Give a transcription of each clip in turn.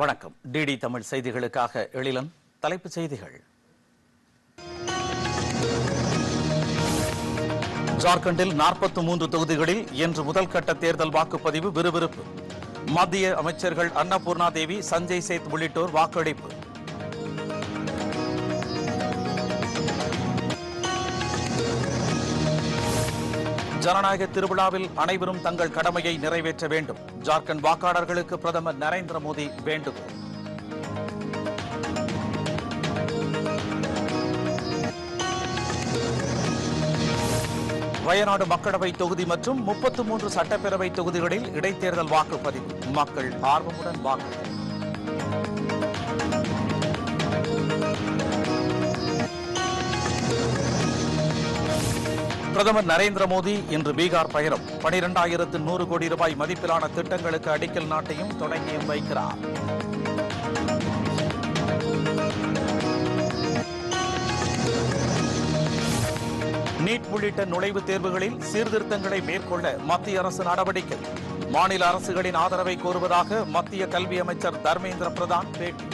வணக்கம். டிடி தமிழ் செய்திகளுக்காக எழிலன் தலைப்புச் செய்திகள். ஜார்க்கண்டில் 43 மூன்று தொகுதிகளில் இன்று முதல் கட்ட தேர்தல் வாக்குப்பதிவு விறுவிறுப்பு. மத்திய அமைச்சர்கள் அன்னபூர்ணா தேவி சஞ்சய் சேத் உள்ளிட்டோர் வாக்களிப்பு. ஜனநாயக திருவிழாவில் அனைவரும் தங்கள் கடமையை நிறைவேற்ற வேண்டும். ஜார்க்கண்ட் வாக்காளர்களுக்கு பிரதமர் நரேந்திர மோடி வேண்டுகோள். வயநாடு மக்களவை தொகுதி மற்றும் முப்பத்து மூன்று சட்டப்பேரவை தொகுதிகளில் இடைத்தேர்தல் வாக்குப்பதிவு. மக்கள் ஆர்வமுடன் வாக்கு பிரதமர் நரேந்திர மோடி இன்று பீகார் பயணம். பனிரெண்டாயிரத்து நூறு கோடி ரூபாய் மதிப்பிலான திட்டங்களுக்கு அடிக்கல் நாட்டையும் தொடங்கியும் வைக்கிறார். நீட் உள்ளிட்ட நுழைவுத் தேர்வுகளில் சீர்திருத்தங்களை மேற்கொள்ள மத்திய அரசு நடவடிக்கை. மாநில அரசுகளின் ஆதரவை கோருவதாக மத்திய கல்வி அமைச்சர் தர்மேந்திர பிரதான் பேட்டி.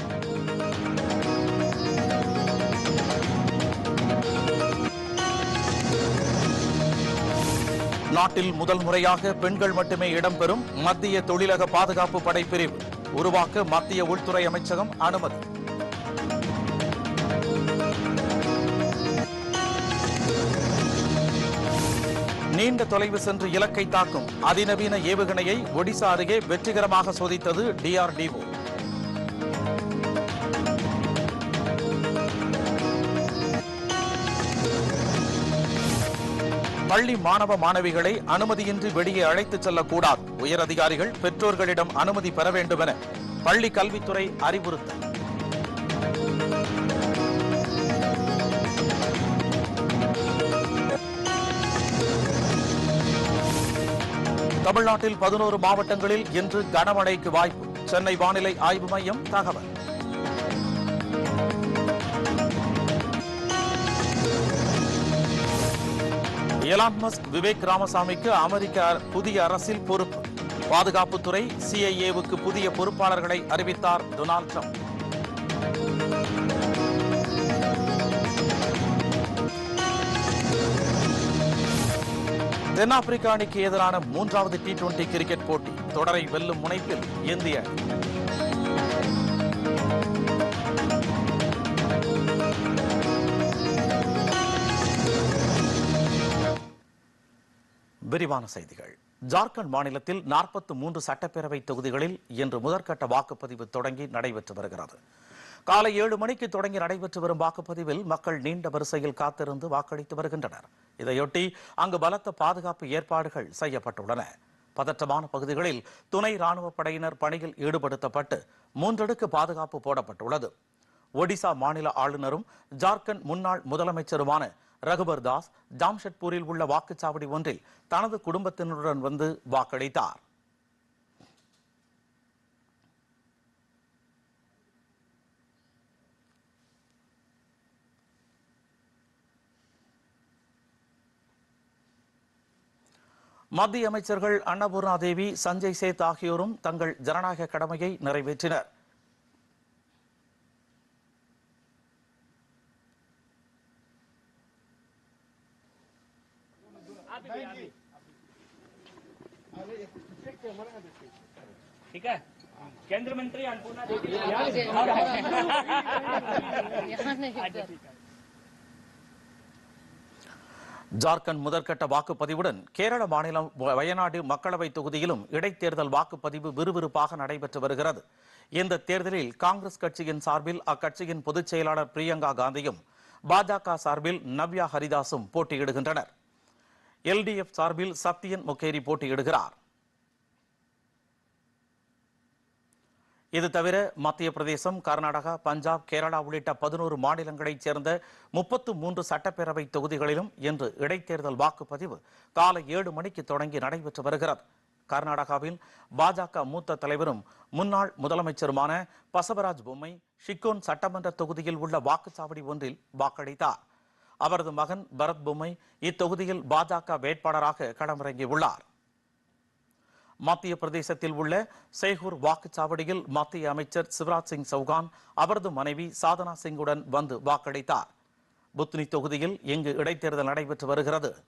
நாட்டில் முதல் முறையாக பெண்கள் மட்டுமே இடம்பெறும் மத்திய தொழிலக பாதுகாப்பு படைப்பிரிவு. உருவாக்க மத்திய உள்துறை அமைச்சகம் அனுமதி. நீண்ட தொலைவு சென்று இலக்கை தாக்கும் அதிநவீன ஏவுகணையை ஒடிசா அருகே வெற்றிகரமாக சோதித்தது டிஆர்டிஓ பள்ளி மாணவ மாணவிகளை அனுமதியின்றி வெளியே அழைத்துச் செல்லக்கூடாது. உயரதிகாரிகள் பெற்றோர்களிடம் அனுமதி பெற வேண்டும் என பள்ளி கல்வித்துறை அறிவுறுத்தல். தமிழ்நாட்டில் பதினோரு மாவட்டங்களில் இன்று கனமழைக்கு வாய்ப்பு. சென்னை வானிலை ஆய்வு மையம் தகவல். எலான் மஸ்க் விவேக் ராமசாமிக்கு அமெரிக்க புதிய அரசில் பொறுப்பு. பாதுகாப்புத்துறை சிஐஏவுக்கு புதிய பொறுப்பாளர்களை அறிவித்தார் டொனால்ட் ட்ரம்ப். தென்னாப்பிரிக்க அணிக்கு எதிரான மூன்றாவது டி டுவெண்டி கிரிக்கெட் போட்டி தொடரை வெல்லும் முனைப்பில் இந்திய விரிவான செய்திகள். ஜார்க்கண்ட் மாநிலத்தில் 43 மூன்று சட்டப்பேரவை தொகுதிகளில் இன்று முதற்கட்ட வாக்குப்பதிவு தொடங்கி நடைபெற்று வருகிறது. காலை ஏழு மணிக்கு தொடங்கி நடைபெற்று வரும் வாக்குப்பதிவில் மக்கள் நீண்ட வரிசையில் காத்திருந்து வாக்களித்து வருகின்றனர். இதையொட்டி அங்கு பலத்த பாதுகாப்பு ஏற்பாடுகள் செய்யப்பட்டுள்ளன. பதற்றமான பகுதிகளில் துணை ராணுவப் படையினர் பணியில் ஈடுபடுத்தப்பட்டு மூன்றடுக்கு பாதுகாப்பு போடப்பட்டுள்ளது. ஒடிசா மாநில ஆளுநரும் ஜார்க்கண்ட் முன்னாள் முதலமைச்சருமான ரகுபர் தாஸ் ஜாம்ஷெட்பூரில் உள்ள வாக்குச்சாவடி ஒன்றில் தனது குடும்பத்தினருடன் வந்து வாக்களித்தார். மத்திய அமைச்சர்கள் அன்னபூர்ணா தேவி சஞ்சய் சேத் ஆகியோரும் தங்கள் ஜனநாயக கடமையை நிறைவேற்றினர். केंद्र मंत्री अन्नपूर्णा देवी यहाँ नहीं कर ஜார்க்கண்ட் முதற்கட்ட வாக்குப்பதிவுடன் கேரள மாநிலம் வ- வயநாடு மக்களவை தொகுதியிலும் இடைத்தேர்தல் வாக்குப்பதிவு விறுவிறுப்பாக நடைபெற்று வருகிறது இந்த தேர்தலில் காங்கிரஸ் கட்சியின் சார்பில் அக்கட்சியின் பொதுச் செயலாளர் பிரியங்கா காந்தியும் பாஜக சார்பில் நவ்யா ஹரிதாஸும் போட்டியிடுகின்றனர் எல்டிஎஃப் சார்பில் சத்யன் முகேரி போட்டியிடுகிறார் இது தவிர மத்திய பிரதேசம் கர்நாடகா பஞ்சாப் கேரளா உள்ளிட்ட பதினோரு மாநிலங்களைச் சேர்ந்த முப்பத்து மூன்று சட்டப்பேரவை தொகுதிகளிலும் இன்று இடைத்தேர்தல் வாக்குப்பதிவு காலை ஏழு மணிக்கு தொடங்கி நடைபெற்று வருகிறது. கர்நாடகாவில் பாஜக மூத்த தலைவரும் முன்னாள் முதலமைச்சருமான பசவராஜ் பொம்மை ஷிக்கோன் சட்டமன்ற தொகுதியில் உள்ள வாக்குச்சாவடி ஒன்றில் வாக்களித்தார். அவரது மகன் பரத் பொம்மை இத்தொகுதியில் பாஜக வேட்பாளராக களமிறங்கியுள்ளார். மத்திய பிரதேசத்தில் உள்ள சேகூர் வாக்குச்சாவடியில் மத்திய அமைச்சர் சிவராஜ் சிங் சௌகான் அவரது மனைவி சாதனா சிங்குடன் வந்து வாக்களித்தார். புத்னி தொகுதியில் இங்கு இடைத்தேர்தல் நடைபெற்று வருகிறது.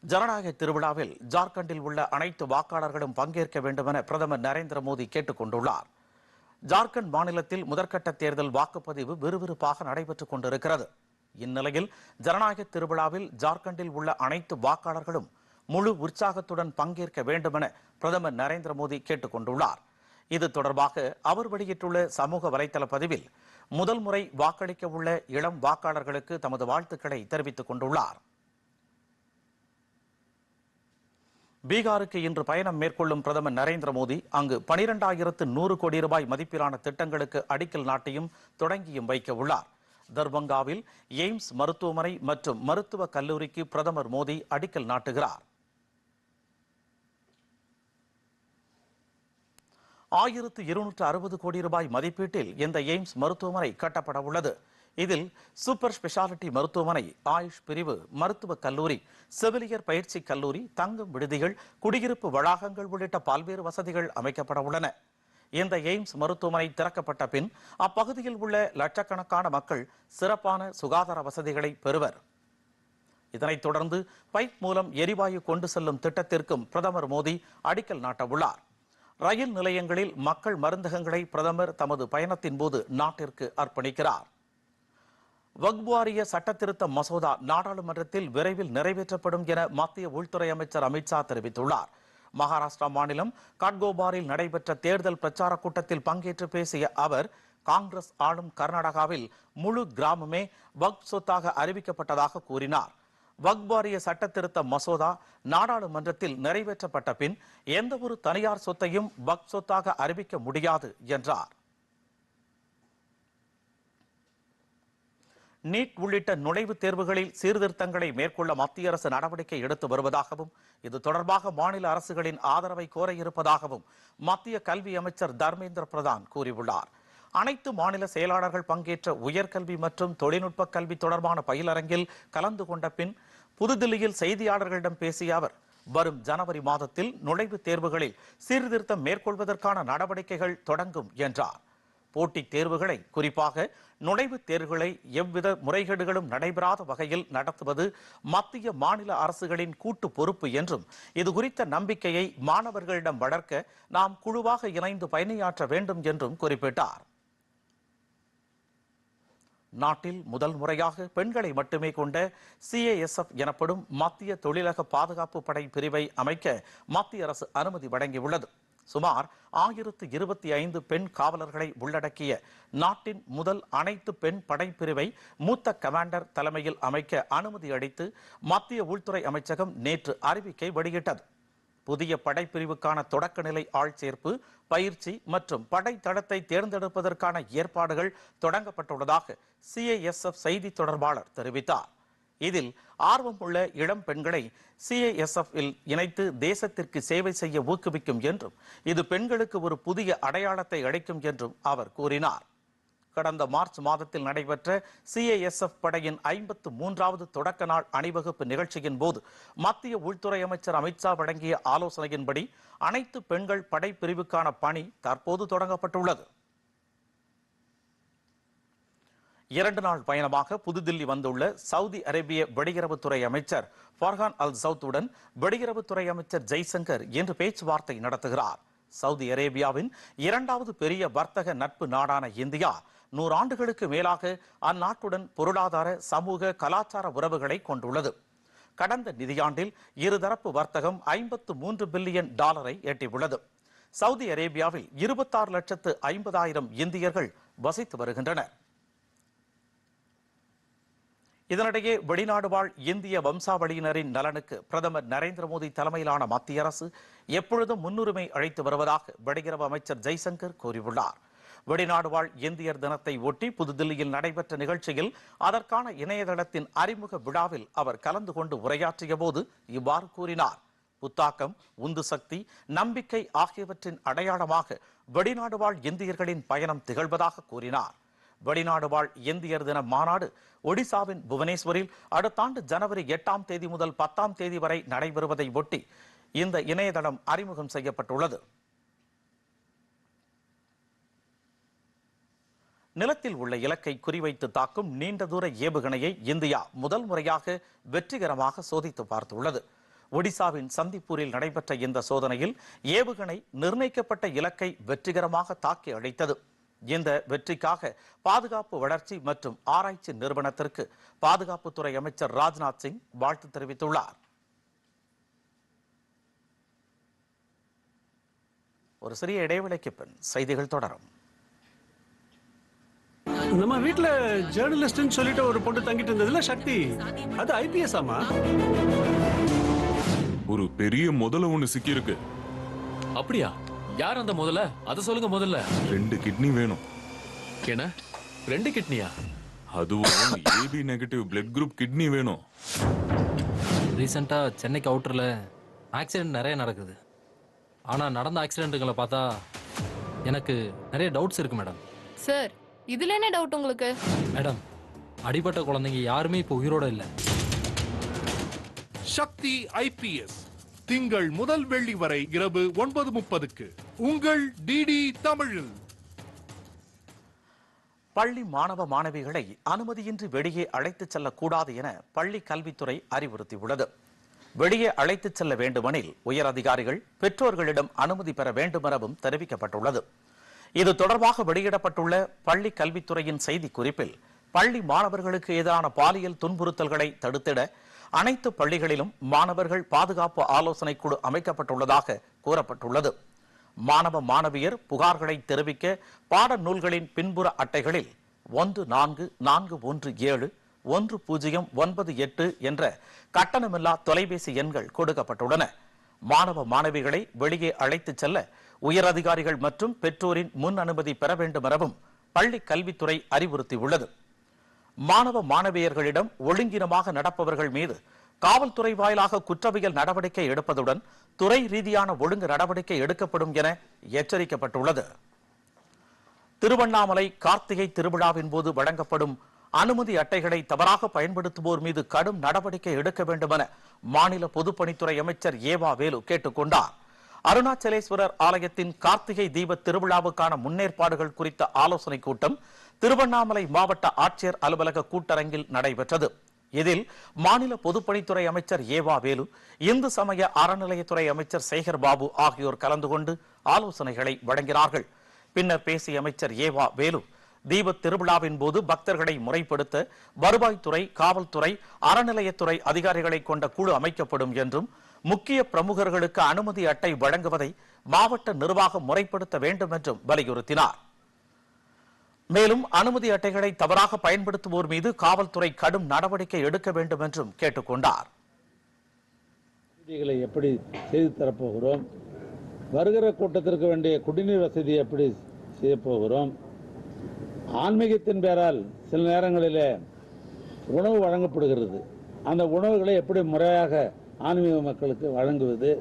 ஜனநாயக திருவிழாவில் ஜார்க்கண்டில் உள்ள அனைத்து வாக்காளர்களும் பங்கேற்க வேண்டும் என பிரதமர் நரேந்திர மோடி கேட்டுக் கொண்டுள்ளார். ஜார்க்கண்ட் மாநிலத்தில் முதற்கட்ட தேர்தல் வாக்குப்பதிவு விறுவிறுப்பாக நடைபெற்றுக் கொண்டிருக்கிறது. இந்நிலையில் ஜனநாயக திருவிழாவில் ஜார்க்கண்டில் உள்ள அனைத்து வாக்காளர்களும் முழு உற்சாகத்துடன் பங்கேற்க வேண்டும் என பிரதமர் நரேந்திர மோடி கேட்டுக் கொண்டுள்ளார் இது தொடர்பாக அவர் வெளியிட்டுள்ள சமூக வலைதள பதிவில் முதல் முறை வாக்களிக்க உள்ள இளம் வாக்காளர்களுக்கு தமது வாழ்த்துக்களை தெரிவித்துக் கொண்டுள்ளார். பீகாருக்கு இன்று பயணம் மேற்கொள்ளும் பிரதமர் நரேந்திர மோடி அங்கு பனிரெண்டாயிரத்து நூறு கோடி ரூபாய் மதிப்பிலான திட்டங்களுக்கு அடிக்கல் நாட்டியும் தொடங்கியும் வைக்க உள்ளார். தர்பங்காவில் எய்ம்ஸ் மருத்துவமனை மற்றும் மருத்துவ கல்லூரிக்கு பிரதமர் மோடி அடிக்கல் நாட்டுகிறார். ஆயிரத்து இருநூற்று அறுபது கோடி ரூபாய் மதிப்பீட்டில் இந்த எய்ம்ஸ் மருத்துவமனை கட்டப்பட உள்ளது. இதில் சூப்பர் ஸ்பெஷாலிட்டி மருத்துவமனை ஆயுஷ் பிரிவு மருத்துவக் கல்லூரி செவிலியர் பயிற்சி கல்லூரி தங்கும் விடுதிகள் குடியிருப்பு வளாகங்கள் உள்ளிட்ட பல்வேறு வசதிகள் அமைக்கப்பட உள்ளன. இந்த எய்ம்ஸ் மருத்துவமனை திறக்கப்பட்ட பின் அப்பகுதியில் உள்ள லட்சக்கணக்கான மக்கள் சிறப்பான சுகாதார வசதிகளை பெறுவர். இதனைத் தொடர்ந்து பைப் மூலம் எரிவாயு கொண்டு செல்லும் திட்டத்திற்கும் பிரதமர் மோடி அடிக்கல் நாட்டவுள்ளார். ரயில் நிலையங்களில் மக்கள் மருந்தகங்களை பிரதமர் தமது பயணத்தின் போது நாட்டிற்கு அர்ப்பணிக்கிறார். வக்வாரிய சட்டத்திருத்த மசோதா நாடாளுமன்றத்தில் விரைவில் நிறைவேற்றப்படும் என மத்திய உள்துறை அமைச்சர் அமித்ஷா தெரிவித்துள்ளார். மகாராஷ்டிரா மாநிலம் காட்கோபாரில் நடைபெற்ற தேர்தல் பிரச்சார கூட்டத்தில் பங்கேற்று பேசிய அவர் காங்கிரஸ் ஆளும் கர்நாடகாவில் முழு கிராமமே வக்ஃப் சொத்தாக அறிவிக்கப்பட்டதாக கூறினார். வக்பாரிய சட்டத்திருத்த மசோதா நாடாளுமன்றத்தில் நிறைவேற்றப்பட்ட பின் எந்தவொரு தனியார் சொத்தையும் வக் சொத்தாக அறிவிக்க முடியாது என்றார். நீட் உள்ளிட்ட நுழைவுத் தேர்வுகளில் சீர்திருத்தங்களை மேற்கொள்ள மத்திய அரசு நடவடிக்கை எடுத்து வருவதாகவும் இது தொடர்பாக மாநில அரசுகளின் ஆதரவை கோர இருப்பதாகவும் மத்திய கல்வி அமைச்சர் தர்மேந்திர பிரதான் கூறியுள்ளார். அனைத்து மாநில செயலாளர்கள் பங்கேற்ற உயர்கல்வி மற்றும் தொழில்நுட்ப கல்வி தொடர்பான பயிலரங்கில் கலந்து கொண்ட பின் புதுதில்லியில் செய்தியாளர்களிடம் பேசிய அவர் வரும் ஜனவரி மாதத்தில் நுழைவுத் தேர்வுகளில் சீர்திருத்தம் மேற்கொள்வதற்கான நடவடிக்கைகள் தொடங்கும் என்றார். போட்டித் தேர்வுகளை குறிப்பாக நுழைவுத் தேர்வுகளை எவ்வித முறைகேடுகளும் நடைபெறாத வகையில் நடத்துவது மத்திய மாநில அரசுகளின் கூட்டு பொறுப்பு என்றும் இது குறித்த நம்பிக்கையை மாணவர்களிடம் வளர்க்க நாம் குழுவாக இணைந்து பயணியாற்ற வேண்டும் என்றும் குறிப்பிட்டார். நாட்டில் முதல் முறையாக பெண்களை மட்டுமே கொண்ட சிஏஎஸ்எஃப் எனப்படும் மத்திய தொழிலக பாதுகாப்பு படை பிரிவை அமைக்க மத்திய அரசு அனுமதி வழங்கியுள்ளது. சுமார் ஆயிரத்து இருபத்தி ஐந்து பெண் காவலர்களை உள்ளடக்கிய நாட்டின் முதல் அனைத்து பெண் படைப்பிரிவை மூத்த கமாண்டர் தலைமையில் அமைக்க அனுமதி அளித்து மத்திய உள்துறை அமைச்சகம் நேற்று அறிவிக்கை வெளியிட்டது. புதிய படைப்பிரிவுக்கான தொடக்கநிலை ஆள்சேர்ப்பு பயிற்சி மற்றும் படைத்தளத்தை தேர்ந்தெடுப்பதற்கான ஏற்பாடுகள் தொடங்கப்பட்டுள்ளதாக சிஐஎஸ்எஃப் செய்தி தொடர்பாளர் தெரிவித்தார். இதில் ஆர்வம் உள்ள இளம் பெண்களை சிஐஎஸ்எஃப் இல் இணைத்து தேசத்திற்கு சேவை செய்ய ஊக்குவிக்கும் என்றும் இது பெண்களுக்கு ஒரு புதிய அடையாளத்தை அளிக்கும் என்றும் அவர் கூறினார். கடந்த மார்ச் மாதத்தில் நடைபெற்ற சிஐஎஸ்எஃப் படையின் ஐம்பத்து மூன்றாவது தொடக்க நாள் அணிவகுப்பு நிகழ்ச்சியின் போது மத்திய உள்துறை அமைச்சர் அமித்ஷா வழங்கிய ஆலோசனையின்படி அனைத்து பெண்கள் படைப்பிரிவுக்கான பணி தற்போது தொடங்கப்பட்டுள்ளது. இரண்டு நாள் பயணமாக புதுதில்லி வந்துள்ள சவுதி அரேபிய வெளியுறவுத்துறை அமைச்சர் ஃபர்ஹான் அல் சவுத்துடன் வெளியுறவுத்துறை அமைச்சர் ஜெய்சங்கர் இன்று பேச்சுவார்த்தை நடத்துகிறார். சவுதி அரேபியாவின் இரண்டாவது பெரிய வர்த்தக நட்பு நாடான இந்தியா நூறாண்டுகளுக்கு மேலாக அந்நாட்டுடன் பொருளாதார சமூக கலாச்சார உறவுகளை கொண்டுள்ளது. கடந்த நிதியாண்டில் இருதரப்பு வர்த்தகம் ஐம்பத்து மூன்று பில்லியன் டாலரை எட்டியுள்ளது. சவுதி அரேபியாவில் இருபத்தாறு லட்சத்து ஐம்பதாயிரம் இந்தியர்கள் வசித்து வருகின்றனர். இதனிடையே வெளிநாடு வாழ் இந்திய வம்சாவளியினரின் நலனுக்கு பிரதமர் நரேந்திர மோடி தலைமையிலான மத்திய அரசு எப்பொழுதும் முன்னுரிமை அளித்து வருவதாக வெளியுறவு அமைச்சர் ஜெய்சங்கர் கூறியுள்ளார். வெளிநாடு வாழ் இந்தியர் தினத்தை ஒட்டி புதுதில்லியில் நடைபெற்ற நிகழ்ச்சியில் அதற்கான இணையதளத்தின் அறிமுக விழாவில் அவர் கலந்து கொண்டு உரையாற்றிய போது இவ்வாறு கூறினார். புத்தாக்கம் உந்து சக்தி நம்பிக்கை ஆகியவற்றின் அடையாளமாக வெளிநாடு வாழ் இந்தியர்களின் பயணம் திகழ்வதாக கூறினார். வெளிநாடு வாழ் இந்தியர் தின மாநாடு ஒடிசாவின் புவனேஸ்வரில் அடுத்த ஆண்டு ஜனவரி எட்டாம் தேதி முதல் பத்தாம் தேதி வரை நடைபெறுவதை ஒட்டி இந்த இணையதளம் அறிமுகம் செய்யப்பட்டுள்ளது. நிலத்தில் உள்ள இலக்கை குறிவைத்து தாக்கும் நீண்ட தூர ஏவுகணையை இந்தியா முதல் முறையாக வெற்றிகரமாக சோதித்து பார்த்துள்ளது. ஒடிசாவின் சந்திப்பூரில் நடைபெற்ற இந்த சோதனையில் ஏவுகணை நிர்ணயிக்கப்பட்ட இலக்கை வெற்றிகரமாக தாக்கி அழைத்தது. இந்த வெற்றிக்காக பாதுகாப்பு வளர்ச்சி மற்றும் ஆராய்ச்சி நிறுவனத்திற்கு பாதுகாப்புத்துறை அமைச்சர் ராஜ்நாத் சிங் வாழ்த்து தெரிவித்துள்ளார். ஒரு சிறிய இடைவேளைக்கு பின் செய்திகள் தொடரும். நம்ம வீட்ல ஜேர்னலிஸ்ட்னு சொல்லிட்டு ஒரு பொண்ணு தங்கிட்டு இருந்ததுல சக்தி. அது ஐபிஎஸ் ஆமா? ஒரு பெரிய முதல ஒண்ணு சிக்கியிருக்கு. அப்படியா? யார் அந்த முதல்ல? அத சொல்லுங்க முதல்ல. ரெண்டு கிட்னி வேணும். என்ன? ரெண்டு கிட்னியா அதுவும் AB negative blood group kidney வேணும். ரீசெண்டாக சென்னைக்கு அவுட்டரில் ஆக்சிடென்ட் நிறைய நடக்குது. ஆனால் நடந்த ஆக்சிடென்ட்டுகளை பார்த்தா எனக்கு நிறைய டவுட்ஸ் இருக்கு மேடம் சார் இதுல என்ன டவுட் உங்களுக்கு? மேடம் அடிபட்ட குழந்தைங்க யாருமே இப்போ உயிரோட இல்லை. சக்தி ஐபிஎஸ் திங்கள் முதல் வெள்ளி வரை இரவு ஒன்பது முப்பதுக்கு. உங்கள் டிடி தமிழில். பள்ளி மாணவ மாணவிகளை அனுமதியின்றி வெளியே அழைத்துச் செல்லக்கூடாது என பள்ளி கல்வித்துறை அறிவுறுத்தியுள்ளது. வெளியே அழைத்துச் செல்ல வேண்டுமெனில் உயர் அதிகாரிகள் பெற்றோர்களிடம் அனுமதி பெற வேண்டுமெனவும் தெரிவிக்கப்பட்டுள்ளது. இது தொடர்பாக வெளியிடப்பட்டுள்ள பள்ளி கல்வித்துறையின் செய்திக்குறிப்பில் பள்ளி மாணவர்களுக்கு எதிரான பாலியல் துன்புறுத்தல்களை தடுத்திட அனைத்து பள்ளிகளிலும் மாணவர்கள் பாதுகாப்பு ஆலோசனை குழு அமைக்கப்பட்டுள்ளதாக கூறப்பட்டுள்ளது. மாணவ மாணவியர் புகார்களை தெரிவிக்க பாட நூல்களின் பின்புற அட்டைகளில் ஒன்று நான்கு நான்கு ஒன்று ஏழு ஒன்று பூஜ்ஜியம் ஒன்பது எட்டு என்ற கட்டணமில்லா தொலைபேசி எண்கள் கொடுக்கப்பட்டுள்ளன. மாணவ மாணவிகளை வெளியே அழைத்துச் செல்ல உயரதிகாரிகள் மற்றும் பெற்றோரின் முன் அனுமதி பெற வேண்டும் எனவும் பள்ளி கல்வித்துறை அறிவுறுத்தியுள்ளது. மாணவ மாணவியர்களிடம் ஒழுங்கினமாக நடப்பவர்கள் மீது காவல்துறை வாயிலாக குற்றவியல் நடவடிக்கை எடுப்பதுடன் துறை ரீதியான ஒழுங்கு நடவடிக்கை எடுக்கப்படும் என எச்சரிக்கப்பட்டுள்ளது. திருவண்ணாமலை கார்த்திகை திருவிழாவின் போது வழங்கப்படும் அனுமதி அட்டைகளை தவறாக பயன்படுத்துவோர் மீது கடும் நடவடிக்கை எடுக்க வேண்டும் என மாநில பொதுப்பணித்துறை அமைச்சர் ஏவா வேலு கேட்டுக்கொண்டார் அருணாச்சலேஸ்வரர் ஆலயத்தின் கார்த்திகை தீப திருவிழாவுக்கான முன்னேற்பாடுகள் குறித்த ஆலோசனைக் கூட்டம் திருவண்ணாமலை மாவட்ட ஆட்சியர் அலுவலக கூட்டரங்கில் நடைபெற்றது. இதில் மாநில பொதுப்பணித்துறை அமைச்சர் ஏவா வேலு இந்து சமய அறநிலையத்துறை அமைச்சர் சேகர் பாபு ஆகியோர் கலந்து கொண்டு ஆலோசனைகளை வழங்கினார்கள். பின்னர் பேசிய அமைச்சர் ஏவா வேலு தீபத் திருவிழாவின் போது பக்தர்களை முறைப்படுத்த வருவாய்த்துறை காவல்துறை அறநிலையத்துறை அதிகாரிகளை கொண்ட குழு அமைக்கப்படும் என்றும் முக்கிய பிரமுகர்களுக்கு அனுமதி அட்டை வழங்குவதை மாவட்ட நிர்வாகம் முறைப்படுத்த வேண்டும் என்றும் வலியுறுத்தினார். மேலும் அனுமதி அட்டைகளை தவறாக பயன்படுத்துவோர் மீது காவல்துறை கடும் நடவடிக்கை எடுக்க வேண்டும் என்றும் கேட்டுக்கொண்டார். வசதிகளை எப்படி செய்து தரப்போகிறோம்? வருகிற கூட்டத்திற்கு வேண்டிய குடிநீர் வசதி எப்படி செய்யப்போகிறோம் ஆன்மீகத்தின் பேரால் சில நேரங்களிலே உணவு வழங்கப்படுகிறது. அந்த உணவுகளை எப்படி முறையாக ஆன்மீக மக்களுக்கு வழங்குவது?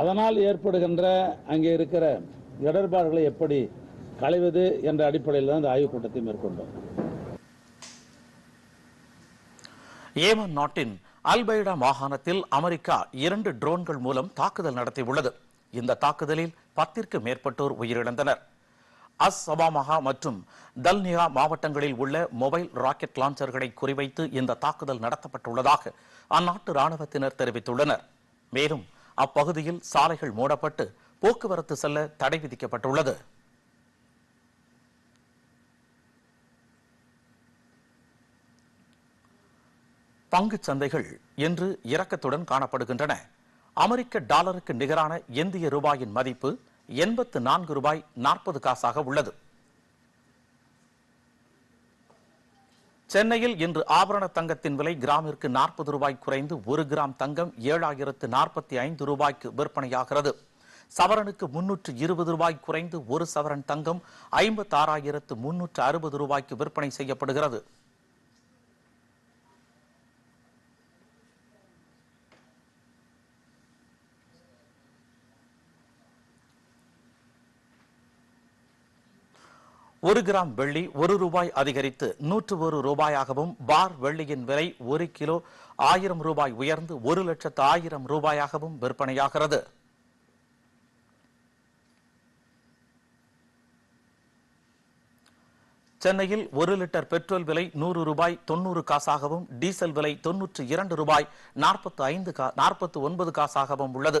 அதனால் ஏற்படுகின்ற அங்கே இருக்கிற இடர்பாடுகளை எப்படி களைவது என்ற அடிப்படையில் தான் இந்த ஆய்வுக் கூட்டத்தை மேற்கொண்டோம். ஏமன் நாட்டின் அல்பைடா மாகாணத்தில் அமெரிக்கா இரண்டு ட்ரோன்கள் மூலம் தாக்குதல் நடத்தியுள்ளது. இந்த தாக்குதலில் பத்திற்கு மேற்பட்டோர் உயிரிழந்தனர். அஸ் சபாமஹா மற்றும் தல்னியா மாவட்டங்களில் உள்ள மொபைல் ராக்கெட் லான்ச்சர்களை குறிவைத்து இந்த தாக்குதல் நடத்தப்பட்டுள்ளதாக அந்நாட்டு ராணுவத்தினர் தெரிவித்துள்ளனர். மேலும் அப்பகுதியில் சாலைகள் மூடப்பட்டு போக்குவரத்து செல்ல தடை விதிக்கப்பட்டுள்ளது. பங்கு சந்தைகள் இன்று இறக்கத்துடன் காணப்படுகின்றன. அமெரிக்க டாலருக்கு நிகரான இந்திய ரூபாயின் மதிப்பு எண்பத்து நான்கு ரூபாய் நாற்பது காசாக உள்ளது. சென்னையில் இன்று ஆபரண தங்கத்தின் விலை கிராமிற்கு நாற்பது ரூபாய் குறைந்து ஒரு கிராம் தங்கம் ஏழாயிரத்து நாற்பத்தி ஐந்து ரூபாய்க்கு விற்பனையாகிறது. சவரனுக்கு முன்னூற்று இருபது ரூபாய் குறைந்து ஒரு சவரன் தங்கம் ஐம்பத்தி ஆறாயிரத்து முன்னூற்று அறுபது ரூபாய்க்கு விற்பனை செய்யப்படுகிறது. ஒரு கிராம் வெள்ளி ஒரு ரூபாய் அதிகரித்து நூற்று ஒரு ரூபாயாகவும் பார் வெள்ளியின் விலை ஒரு கிலோ ஆயிரம் ரூபாய் உயர்ந்து ஒரு லட்சத்து ஆயிரம் ரூபாயாகவும் விற்பனையாகிறது. சென்னையில் ஒரு லிட்டர் பெட்ரோல் விலை நூறு ரூபாய் தொண்ணூறு காசாகவும் டீசல் விலை தொன்னூற்று இரண்டு ரூபாய் நாற்பத்து ஐந்து கா நாற்பத்து ஒன்பது காசாகவும் உள்ளது.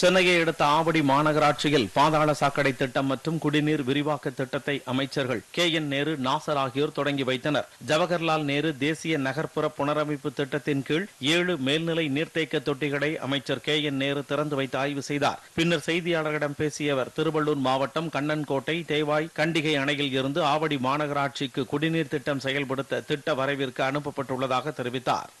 சென்னையை அடுத்த ஆவடி மாநகராட்சியில் பாதாள சாக்கடை திட்டம் மற்றும் குடிநீர் விரிவாக்க திட்டத்தை அமைச்சர்கள் கே என் நேரு நாசர் ஆகியோர் தொடங்கி வைத்தனர். ஜவஹர்லால் நேரு தேசிய நகர்ப்புற புனரமைப்பு திட்டத்தின் கீழ் ஏழு மேல்நிலை நீர்த்தேக்க தொட்டிகளை அமைச்சர் கே என் நேரு திறந்து வைத்து ஆய்வு செய்தார். பின்னர் செய்தியாளர்களிடம் பேசிய அவர் திருவள்ளூர் மாவட்டம் கண்ணன்கோட்டை தேவாய் கண்டிகை அணையில் இருந்து ஆவடி மாநகராட்சிக்கு குடிநீர் திட்டம் செயல்படுத்த திட்ட வரைவிற்கு அனுப்பப்பட்டுள்ளதாக தெரிவித்தார்.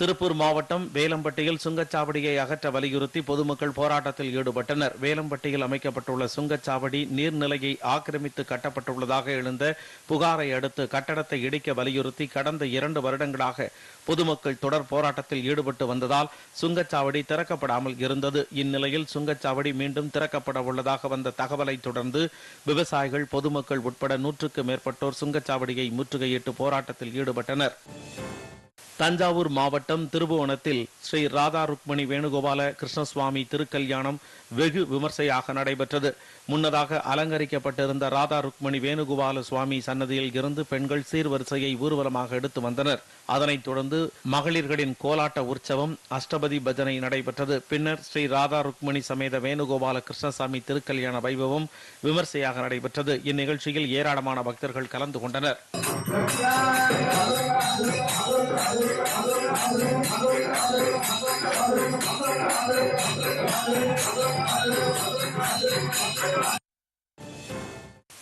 திருப்பூர் மாவட்டம் வேலம்பட்டியில் சுங்கச்சாவடியை அகற்ற வலியுறுத்தி பொதுமக்கள் போராட்டத்தில் ஈடுபட்டனர். வேலம்பட்டியில் அமைக்கப்பட்டுள்ள சுங்கச்சாவடி நீர்நிலையை ஆக்கிரமித்து கட்டப்பட்டுள்ளதாக எழுந்த புகாரை அடுத்து கட்டடத்தை இடிக்க வலியுறுத்தி கடந்த இரண்டு வருடங்களாக பொதுமக்கள் தொடர் போராட்டத்தில் ஈடுபட்டு வந்ததால் சுங்கச்சாவடி திறக்கப்படாமல் இருந்தது. இந்நிலையில் சுங்கச்சாவடி மீண்டும் திறக்கப்பட உள்ளதாக வந்த தகவலை தொடர்ந்து விவசாயிகள் பொதுமக்கள் உட்பட நூற்றுக்கு மேற்பட்டோர் சுங்கச்சாவடியை முற்றுகையிட்டு போராட்டத்தில் ஈடுபட்டனர். தஞ்சாவூர் மாவட்டம் திருபுவனத்தில் ஸ்ரீ ராதா ருக்மணி வேணுகோபால கிருஷ்ணசுவாமி திருக்கல்யாணம் வெகு விமர்சையாக நடைபெற்றது. முன்னதாக அலங்கரிக்கப்பட்டிருந்த ராதா ருக்மணி வேணுகோபால சுவாமி சன்னதியில் இருந்து பெண்கள் சீர்வரிசையை ஊர்வலமாக எடுத்து வந்தனர். அதனைத் தொடர்ந்து மகளிர்களின் கோலாட்ட உற்சவம் அஷ்டபதி பஜனை நடைபெற்றது. பின்னர் ஸ்ரீ ராதா ருக்மணி சமேத வேணுகோபால கிருஷ்ணசாமி திருக்கல்யாண வைபவம் விமர்சையாக நடைபெற்றது. இந்நிகழ்ச்சியில் ஏராளமான பக்தர்கள் கலந்து கொண்டனர்.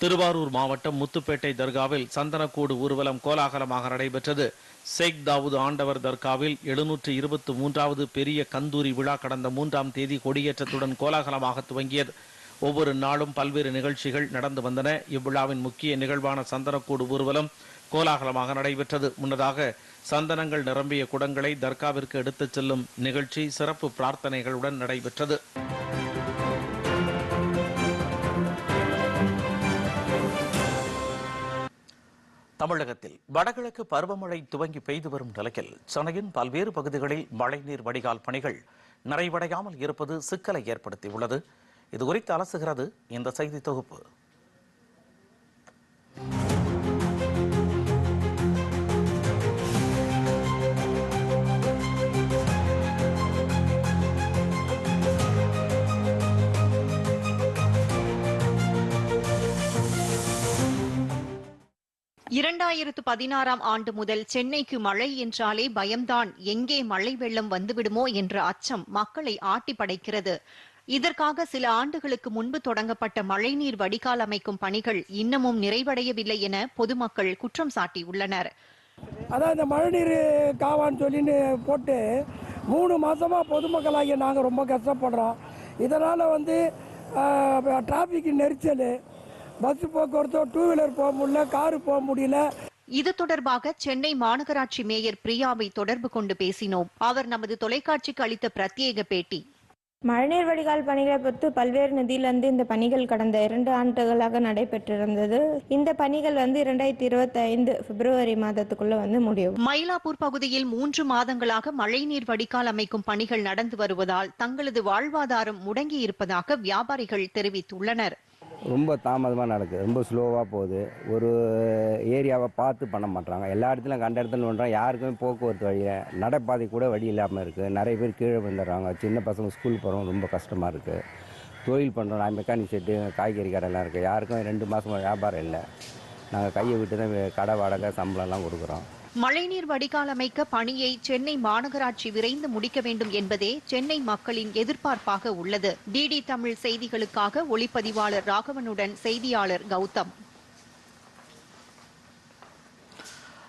திருவாரூர் மாவட்டம் முத்துப்பேட்டை தர்காவில் சந்தனக்கூடு ஊர்வலம் கோலாகலமாக நடைபெற்றது. ஷேக் தாவூது ஆண்டவர் தர்காவில் எழுநூற்று இருபத்தி மூன்றாவது பெரிய கந்தூரி விழா கடந்த மூன்றாம் தேதி கொடியேற்றத்துடன் கோலாகலமாக துவங்கியது. ஒவ்வொரு நாளும் பல்வேறு நிகழ்ச்சிகள் நடந்து வந்தன. இவ்விழாவின் முக்கிய நிகழ்வான சந்தனக்கூடு ஊர்வலம் கோலாகலமாக நடைபெற்றது. முன்னதாக சந்தனங்கள் நிரம்பிய குடங்களை தர்காவிற்கு எடுத்துச் செல்லும் நிகழ்ச்சி சிறப்பு பிரார்த்தனைகளுடன் நடைபெற்றது. தமிழகத்தில் வடகிழக்கு பருவமழை துவங்கி பெய்து வரும் நிலையில் சென்னையின் பல்வேறு பகுதிகளில் மழைநீர் வடிகால் பணிகள் நிறைவடையாமல் இருப்பது சிக்கலை ஏற்படுத்தியுள்ளது. இதுகுறித்து அலசுகிறது இந்த செய்தி தொகுப்பு. இரண்டாயிரத்து பதினாறாம் ஆண்டு முதல் சென்னைக்கு மழை என்றாலே பயம்தான். எங்கே மழை வெள்ளம் வந்துவிடுமோ என்ற அச்சம் மக்களை ஆட்டி படைக்கிறது. இதற்காக சில ஆண்டுகளுக்கு முன்பு தொடங்கப்பட்ட மழைநீர் வடிகால் அமைக்கும் பணிகள் இன்னமும் நிறைவடையவில்லை என பொதுமக்கள் குற்றம் சாட்டியுள்ளனர். அதான் இந்த மழைநீர் காவான்னு சொல்லின்னு போட்டு மூணு மாசமா பொதுமக்களாகிய நாங்கள் ரொம்ப கஷ்டப்படுறோம். இதனால் வந்து டிராஃபிக் நெரிச்சல். பஸ் போக்குவரத்தோ டூ வீலர் போக முடியல காரு போக முடியல. இது தொடர்பாக சென்னை மாநகராட்சி மேயர் பிரியாவை தொடர்பு கொண்டு பேசினோம். அவர் நமது தொலைக்காட்சிக்கு அளித்த பிரத்யேக பேட்டி. மழைநீர் வடிகால் பணிகளை பொறுத்து பல்வேறு நிதியிலிருந்து இந்த பணிகள் கடந்த இரண்டு ஆண்டுகளாக நடைபெற்றிருந்தது. இந்த பணிகள் வந்து இரண்டாயிரத்தி இருபத்தி ஐந்து பிப்ரவரி மாதத்துக்குள்ள வந்து முடியும். மயிலாப்பூர் பகுதியில் மூன்று மாதங்களாக மழைநீர் வடிகால் அமைக்கும் பணிகள் நடந்து வருவதால் தங்களது வாழ்வாதாரம் முடங்கி இருப்பதாக வியாபாரிகள் தெரிவித்துள்ளனர். ரொம்ப தாமதமாக நடக்குது ரொம்ப ஸ்லோவாக போகுது. ஒரு ஏரியாவை பார்த்து பண்ண மாட்டாங்க எல்லா இடத்துலையும் கண்ட இடத்துல பண்ணுறாங்க யாருக்குமே போக்குவரத்து வழியில் நடைபாதை கூட வழி இல்லாமல் இருக்குது நிறைய பேர் கீழே வந்துடுறாங்க சின்ன பசங்க ஸ்கூல் போகிறவங்க ரொம்ப கஷ்டமாக இருக்குது தொழில் பண்ணுறோம் நான் மெக்கானிக் செட்டு காய்கறி கடைலாம் இருக்குது யாருக்கும் ரெண்டு மாதம் வியாபாரம் இல்லை. நாங்கள் கையை விட்டு தான் கடை வாடகை சம்பளம்லாம் கொடுக்குறோம். மழைநீர் வடிகால் அமைக்க பணியை சென்னை மாநகராட்சி விரைந்து முடிக்க வேண்டும் என்பதே சென்னை மக்களின் எதிர்பார்ப்பாக உள்ளது. டிடி தமிழ் செய்திகளுக்காக ஒளிப்பதிவாளர் ராகவனுடன் செய்தியாளர் கௌதம்.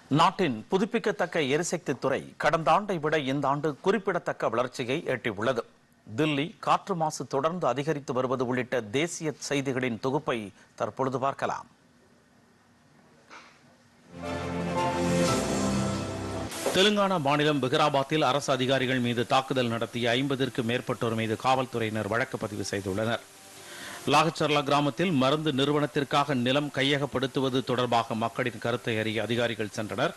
நாட்டின் புதுப்பிக்கத்தக்க எரிசக்தி துறை கடந்த ஆண்டை விட இந்த ஆண்டு குறிப்பிடத்தக்க வளர்ச்சியை எட்டியுள்ளது. தில்லி காற்று மாசு தொடர்ந்து அதிகரித்து வருவது உள்ளிட்ட தேசிய செய்திகளின் தொகுப்பை தற்பொழுது பார்க்கலாம். தெலுங்கானா மாநிலம் பிகராபாத்தில் அரசு அதிகாரிகள் மீது தாக்குதல் நடத்திய ஐம்பதிற்கு மேற்பட்டோர் மீது காவல்துறையினர் வழக்கு பதிவு செய்துள்ளனர். லாகச்சர்லா கிராமத்தில் மருந்து நிறுவனத்திற்காக நிலம் கையகப்படுத்துவது தொடர்பாக மக்களின் கருத்தை அறிய அதிகாரிகள் சென்றனர்.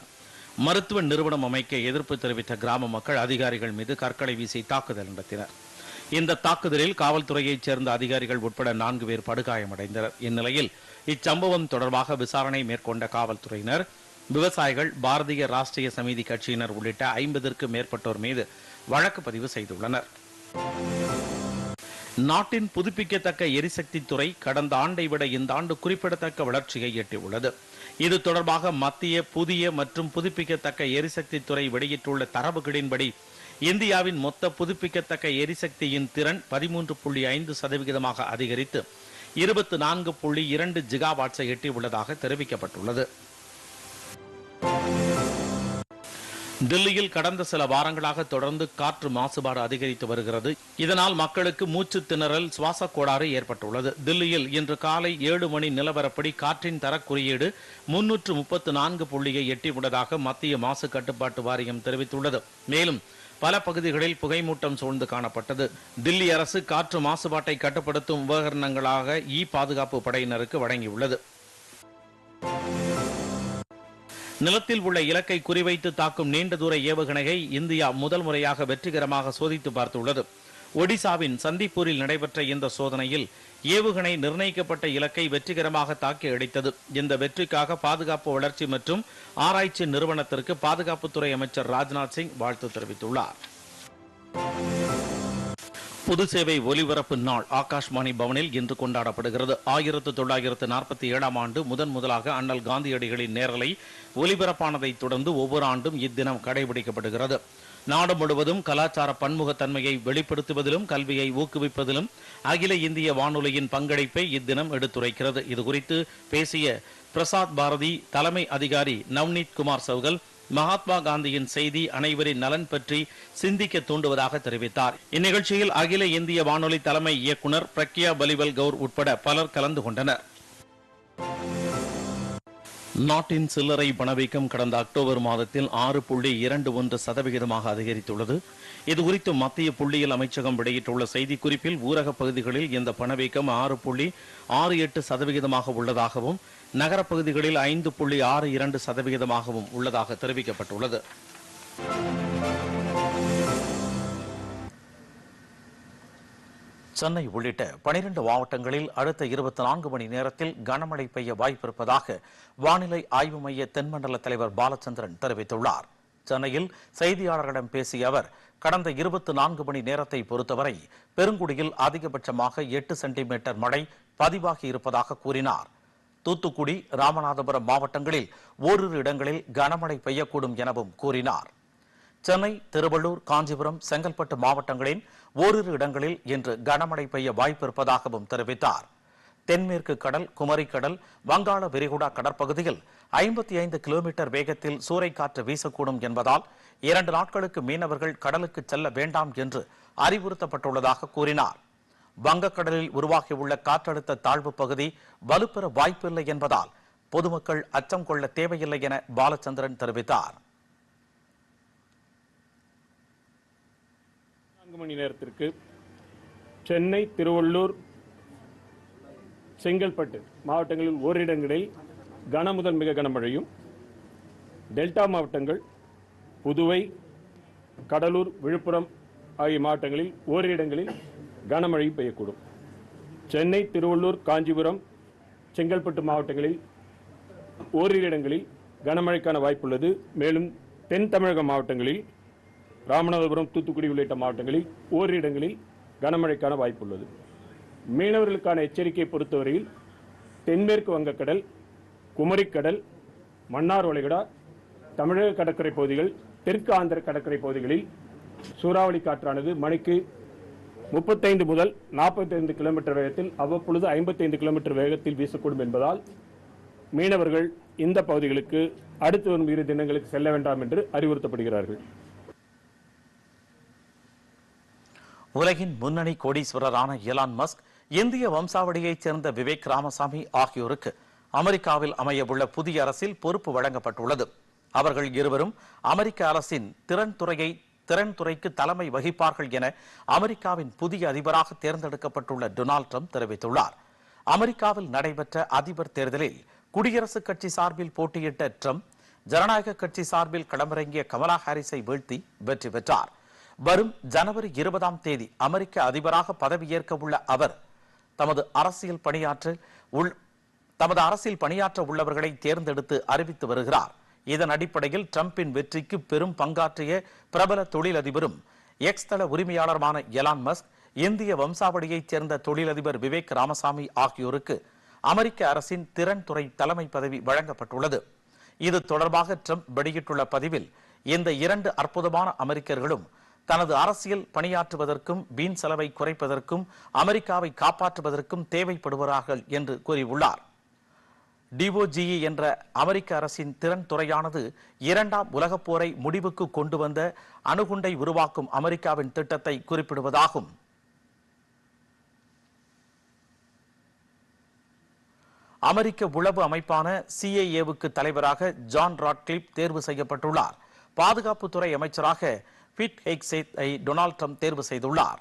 மருத்துவ நிறுவனம் அமைக்க எதிர்ப்பு தெரிவித்த கிராம மக்கள் அதிகாரிகள் மீது கற்களை வீசி தாக்குதல் நடத்தினர். இந்த தாக்குதலில் காவல்துறையைச் சேர்ந்த அதிகாரிகள் உட்பட நான்கு பேர் படுகாயமடைந்தனர். இந்நிலையில் இச்சம்பவம் தொடர்பாக விசாரணை மேற்கொண்ட காவல்துறையினர் விவசாயிகள் பாரதிய ராஷ்டிரிய சமிதி கட்சியினர் உள்ளிட்ட ஐம்பதற்கும் மேற்பட்டோர் மீது வழக்கு பதிவு செய்துள்ளனர். நாட்டின் புதுப்பிக்கத்தக்க எரிசக்தி துறை கடந்த ஆண்டை விட இந்த ஆண்டு குறிப்பிடத்தக்க வளர்ச்சியை எட்டியுள்ளது. இது தொடர்பாக மத்திய புதிய மற்றும் புதுப்பிக்கத்தக்க எரிசக்தி துறை வெளியிட்டுள்ள தரவுகளின்படி இந்தியாவின் மொத்த புதுப்பிக்கத்தக்க எரிசக்தியின் திறன் பதிமூன்று புள்ளி ஐந்து சதவிகிதமாக அதிகரித்து இருபத்தி நான்கு புள்ளி இரண்டு ஜிகாவாட்ஸை எட்டியுள்ளதாக தெரிவிக்கப்பட்டுள்ளது. தில்லியில் கடந்த சில வாரங்களாக தொடர்ந்து காற்று மாசுபாடு அதிகரித்து வருகிறது. இதனால் மக்களுக்கு மூச்சு திணறல் சுவாச கோளாறு ஏற்பட்டுள்ளது. தில்லியில் இன்று காலை ஏழு மணி நிலவரப்படி காற்றின் தர குறியீடு முன்னூற்று முப்பத்து நான்கு புள்ளியை எட்டியுள்ளதாக மத்திய மாசு கட்டுப்பாட்டு வாரியம் தெரிவித்துள்ளது. மேலும் பல பகுதிகளில் புகைமூட்டம் சூழ்ந்து காணப்பட்டது. தில்லி அரசு காற்று மாசுபாட்டை கட்டுப்படுத்தும் உபகரணங்களாக இ பாதுகாப்பு படையினருக்கு வழங்கியுள்ளது. நிலத்தில் உள்ள இலக்கை குறிவைத்து தாக்கும் நீண்ட தூர ஏவுகணையை இந்தியா முதல் முறையாக வெற்றிகரமாக சோதித்து பார்த்துள்ளது. ஒடிசாவின் சந்திப்பூரில் நடைபெற்ற இந்த சோதனையில் ஏவுகணை நிர்ணயிக்கப்பட்ட இலக்கை வெற்றிகரமாக தாக்கி அடித்தது. இந்த வெற்றிக்காக பாதுகாப்பு வளர்ச்சி மற்றும் ஆராய்ச்சி நிறுவனத்திற்கு பாதுகாப்புத்துறை அமைச்சர் ராஜ்நாத் சிங் வாழ்த்து தெரிவித்துள்ளார். பொது சேவை ஒலிபரப்பு நாள் ஆகாஷ்வாணி பவனில் இன்று கொண்டாடப்படுகிறது. ஆயிரத்து தொள்ளாயிரத்து நாற்பத்தி ஏழாம் ஆண்டு முதன் முதலாக அண்ணல் காந்தியடிகளின் நேரலை ஒலிபரப்பானதைத் தொடர்ந்து ஒவ்வொரு ஆண்டும் இத்தினம் கடைபிடிக்கப்படுகிறது. நாடு முழுவதும் கலாச்சார பன்முகத்தன்மையை வெளிப்படுத்துவதிலும் கல்வியை ஊக்குவிப்பதிலும் அகில இந்திய வானொலியின் பங்களிப்பை இத்தினம் எடுத்துரைக்கிறது. இதுகுறித்து பேசிய பிரசாத் பாரதி தலைமை அதிகாரி நவ்னீத் குமார் சௌகல் மகாத்மா காந்தியின் செய்தி அனைவரின் நலன் பற்றி சிந்திக்க தூண்டுவதாக தெரிவித்தார். இந்நிகழ்ச்சியில் அகில இந்திய வானொலி தலைமை இயக்குனர் பிரக்யா பலிவல் கவுர் உட்பட பலர் கலந்து கொண்டனர். நாட்டின் சில்லறை பணவீக்கம் கடந்த அக்டோபர் மாதத்தில் ஆறு புள்ளி இரண்டு ஒன்று சதவிகிதமாக அதிகரித்துள்ளது. இதுகுறித்து மத்திய புள்ளியியல் அமைச்சகம் வெளியிட்டுள்ள செய்திக்குறிப்பில் ஊரகப் பகுதிகளில் இந்த பணவீக்கம் ஆறு புள்ளி ஆறு எட்டு சதவிகிதமாக உள்ளதாகவும் நகரப்பகுதிகளில் ஐந்து புள்ளி ஆறு இரண்டு சதவிகிதமாகவும் உள்ளதாக தெரிவிக்கப்பட்டுள்ளது. சென்னை உள்ளிட்ட பனிரெண்டு மாவட்டங்களில் அடுத்த இருபத்தி நான்கு மணி நேரத்தில் கனமழை பெய்ய வாய்ப்பிருப்பதாக வானிலை ஆய்வு மைய தென்மண்டல தலைவர் பாலச்சந்திரன் தெரிவித்துள்ளார். சென்னையில் செய்தியாளர்களிடம் பேசிய அவர் கடந்த இருபத்தி நான்கு மணி நேரத்தை பொறுத்தவரை பெருங்குடியில் அதிகபட்சமாக எட்டு சென்டிமீட்டர் மழை பதிவாகி இருப்பதாக கூறினார். தூத்துக்குடி ராமநாதபுரம் மாவட்டங்களில் ஓரிரு இடங்களில் கனமழை பெய்யக்கூடும் எனவும் கூறினார். சென்னை திருவள்ளூர் காஞ்சிபுரம் செங்கல்பட்டு மாவட்டங்களின் ஓரிரு இடங்களில் இன்று கனமழை பெய்ய வாய்ப்பிருப்பதாகவும் தெரிவித்தார். தென்மேற்கு கடல் குமரிக்கடல் வங்காள விரிகுடா கடற்பகுதியில் ஐம்பத்தி ஐந்து கிலோமீட்டர் வேகத்தில் சூறைக்காற்று வீசக்கூடும் என்பதால் இரண்டு நாட்களுக்கு மீனவர்கள் கடலுக்கு செல்ல வேண்டாம் என்று அறிவுறுத்தப்பட்டுள்ளதாக கூறினார். வங்கக்கடலில் உருவாகியுள்ள காற்றழுத்த தாழ்வு பகுதி வலுப்பெற வாய்ப்பில்லை என்பதால் பொதுமக்கள் அச்சம் கொள்ள தேவையில்லை என பாலச்சந்திரன் தெரிவித்தார். நான்கு மணி நேரத்திற்கு சென்னை திருவள்ளூர் செங்கல்பட்டு மாவட்டங்களில் ஓரிடங்களில் கன முதல் மிக கனமழையும் டெல்டா மாவட்டங்கள் புதுவை கடலூர் விழுப்புரம் ஆகிய மாவட்டங்களில் ஓரிடங்களில் கனமழை பெய்யக்கூடும். சென்னை திருவள்ளூர் காஞ்சிபுரம் செங்கல்பட்டு மாவட்டங்களில் ஓரிரு இடங்களில் கனமழைக்கான வாய்ப்புள்ளது. மேலும் தென் தமிழக மாவட்டங்களில் ராமநாதபுரம் தூத்துக்குடி உள்ளிட்ட மாவட்டங்களில் ஓரிரு இடங்களில் கனமழைக்கான வாய்ப்புள்ளது. மீனவர்களுக்கான எச்சரிக்கை பொறுத்தவரையில் தென்மேற்கு வங்கக்கடல் குமரிக்கடல் மன்னார் வளைகுடா தமிழக கடற்கரை பகுதிகள் தெற்கு ஆந்திர கடற்கரை பகுதிகளில் சூறாவளி காற்றானது மணிக்கு முப்பத்தைந்து முதல் நாற்பத்தைந்து கிலோமீட்டர் வேகத்தில் அவ்வப்பொழுது ஐம்பத்தைந்து கிலோமீட்டர் வேகத்தில் வீசக்கூடும் என்பதால் மீனவர்கள் இந்த பகுதிகளுக்கு அடுத்து வரும் இரு தினங்களுக்கு செல்ல வேண்டாம் என்று அறிவுறுத்தப்படுகிறார்கள். உலகின் முன்னணி கோடீஸ்வரரான எலான் மஸ்க் இந்திய வம்சாவளியைச் சேர்ந்த விவேக் ராமசாமி ஆகியோருக்கு அமெரிக்காவில் அமையவுள்ள புதிய அரசில் பொறுப்பு வழங்கப்பட்டுள்ளது. அவர்கள் இருவரும் அமெரிக்க அரசின் திறன் துறையை திறன் துறைக்கு தலைமை வகிப்பார்கள் என அமெரிக்காவின் புதிய அதிபராக தேர்ந்தெடுக்கப்பட்டுள்ள டொனால்ட் ட்ரம்ப் தெரிவித்துள்ளார். அமெரிக்காவில் நடைபெற்ற அதிபர் தேர்தலில் குடியரசுக் கட்சி சார்பில் போட்டியிட்ட ட்ரம்ப் ஜனநாயக கட்சி சார்பில் களமிறங்கிய கமலா ஹாரிஸை வீழ்த்தி வெற்றி பெற்றார். வரும் ஜனவரி இருபதாம் தேதி அமெரிக்க அதிபராக பதவியேற்க உள்ள அவர் தமது அரசியல் பணியாற்ற உள் தமது அரசியல் பணியாற்ற உள்ளவர்களை தேர்ந்தெடுத்து அறிவித்து வருகிறார். இதன் அடிப்படையில் டிரம்பின் வெற்றிக்கு பெரும் பங்காற்றிய பிரபல தொழிலதிபரும் எக்ஸ் தள உரிமையாளருமான எலான் மஸ்க் இந்திய வம்சாவளியைச் சேர்ந்த தொழிலதிபர் விவேக் ராமசாமி ஆகியோருக்கு அமெரிக்க அரசின் திறன் துறை தலைமை பதவி வழங்கப்பட்டுள்ளது. இது தொடர்பாக ட்ரம்ப் வெளியிட்டுள்ள பதிவில் இந்த இரண்டு அற்புதமான அமெரிக்கர்களும் தனது அரசியல் பணியாற்றுவதற்கும் வீண் செலவை குறைப்பதற்கும் அமெரிக்காவை காப்பாற்றுவதற்கும் தேவைப்படுவார்கள் என்று கூறியுள்ளார். டிஓஜிஇ என்ற அமெரிக்க அரசின் திறன் துறையானது இரண்டாம் உலகப் போரை முடிவுக்கு கொண்டு வந்த அணுகுண்டை உருவாக்கும் அமெரிக்காவின் திட்டத்தை குறிப்பிடுவதாகும். அமெரிக்க உளவு அமைப்பான சிஏஏவுக்கு தலைவராக ஜான் ராட்கிளிப் தேர்வு செய்யப்பட்டுள்ளார். பாதுகாப்புத்துறை அமைச்சராக பிட் ஹெக்ஸேத்தை டொனால்ட் ட்ரம்ப் தேர்வு செய்துள்ளார்.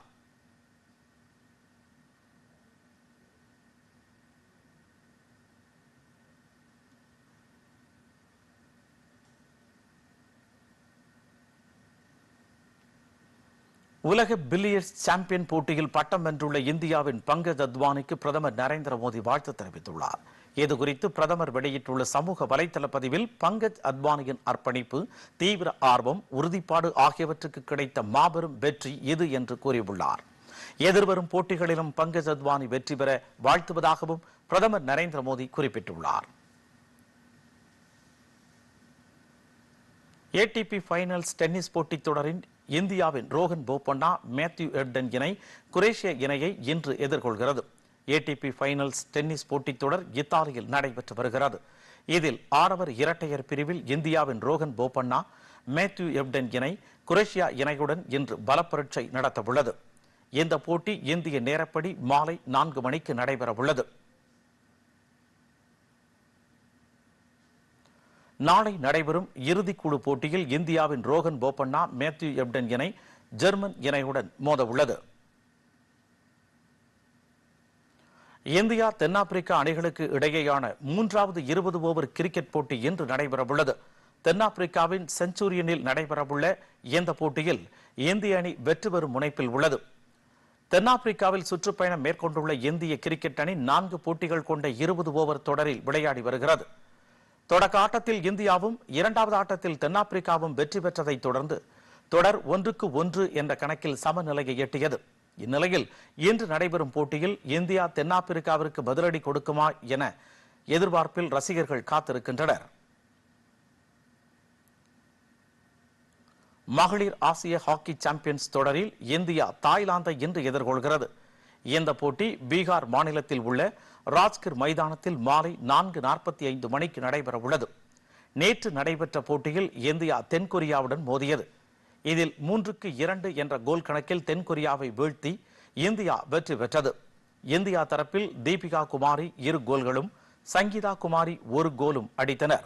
உலக பில்லியர்ஸ் சாம்பியன் போட்டியில் பட்டம் வென்றுள்ள இந்தியாவின் பங்கஜ் அத்வானிக்கு பிரதமர் நரேந்திர மோடி வாழ்த்து தெரிவித்துள்ளார். இது குறித்து பிரதமர் வெளியிட்டுள்ள சமூக வலைதள பதிவில் பங்கஜ் அத்வானியின் அர்ப்பணிப்பு தீவிர ஆர்வம் உறுதிப்பாடு ஆகியவற்றுக்கு கிடைத்த மாபெரும் வெற்றி இது என்று கூறியுள்ளார். எதிர்வரும் போட்டிகளிலும் பங்கஜ் அத்வானி வெற்றி பெற வாழ்த்துவதாகவும் பிரதமர் நரேந்திர மோடி குறிப்பிட்டுள்ளார். ஏடிபி ஃபைனல்ஸ் டென்னிஸ் போட்டித் தொடரின் இந்தியாவின் ரோஹன் போபண்ணா மேத்யூ எர்டன் இணை குரேஷிய இணையை இன்று எதிர்கொள்கிறது. ஏடிபி ஃபைனல்ஸ் டென்னிஸ் போட்டித் தொடர் இத்தாலியில் நடைபெற்று வருகிறது. இதில் ஆடவர் இரட்டையர் பிரிவில் இந்தியாவின் ரோஹன் போபண்ணா மேத்யூ எப்டன் இணை குரேஷியா இணையுடன் இன்று பலப்பரட்சை நடத்தவுள்ளது. இந்த போட்டி இந்திய நேரப்படி மாலை நான்கு மணிக்கு நடைபெறவுள்ளது. நாளை நடைபெறும் இறுதிக்குழு போட்டியில் இந்தியாவின் ரோகன் போபண்ணா மேத்யூ எப்டன் இணை ஜெர்மன் இணையுடன் மோத உள்ளது இந்தியா தென்னாப்பிரிக்கா அணிகளுக்கு இடையேயான மூன்றாவது இருபது ஓவர் கிரிக்கெட் போட்டி இன்று நடைபெறவுள்ளது. தென்னாப்பிரிக்காவின் செஞ்சுரியனில் நடைபெறவுள்ள இந்த போட்டியில் இந்திய அணி வெற்றி பெறும் முனைப்பில் உள்ளது. தென்னாப்பிரிக்காவில் சுற்றுப்பயணம் மேற்கொண்டுள்ள இந்திய கிரிக்கெட் அணி நான்கு போட்டிகள் கொண்ட இருபது ஓவர் தொடரில் விளையாடி வருகிறது. தொடக்க ஆட்டத்தில் இந்தியாவும் இரண்டாவது ஆட்டத்தில் தென்னாப்பிரிக்காவும் வெற்றி பெற்றதை தொடர்ந்து தொடர் ஒன்றுக்கு ஒன்று என்ற கணக்கில் சமநிலையை எட்டியது. இந்நிலையில் இன்று நடைபெறும் போட்டியில் இந்தியா தென்னாப்பிரிக்காவிற்கு பதிலடி கொடுக்குமா என எதிர்பார்ப்பில் ரசிகர்கள் காத்திருக்கின்றனர். மகளிர் ஆசிய ஹாக்கி சாம்பியன்ஸ் தொடரில் இந்தியா தாய்லாந்தை இன்று எதிர்கொள்கிறது. இந்த போட்டி பீகார் மாநிலத்தில் உள்ள ராஜ்கிர் மைதானத்தில் மாலை நான்கு நாற்பத்தி ஐந்து மணிக்கு நடைபெற உள்ளது. நேற்று நடைபெற்ற போட்டியில் இந்தியா தென்கொரியாவுடன் மோதியது. இதில் மூன்றுக்கு இரண்டு என்ற கோல் கணக்கில் தென்கொரியாவை வீழ்த்தி இந்தியா வெற்றி பெற்றது. இந்தியா தரப்பில் தீபிகா குமாரி இரு கோல்களும் சங்கீதா குமாரி ஒரு கோலும் அடித்தனர்.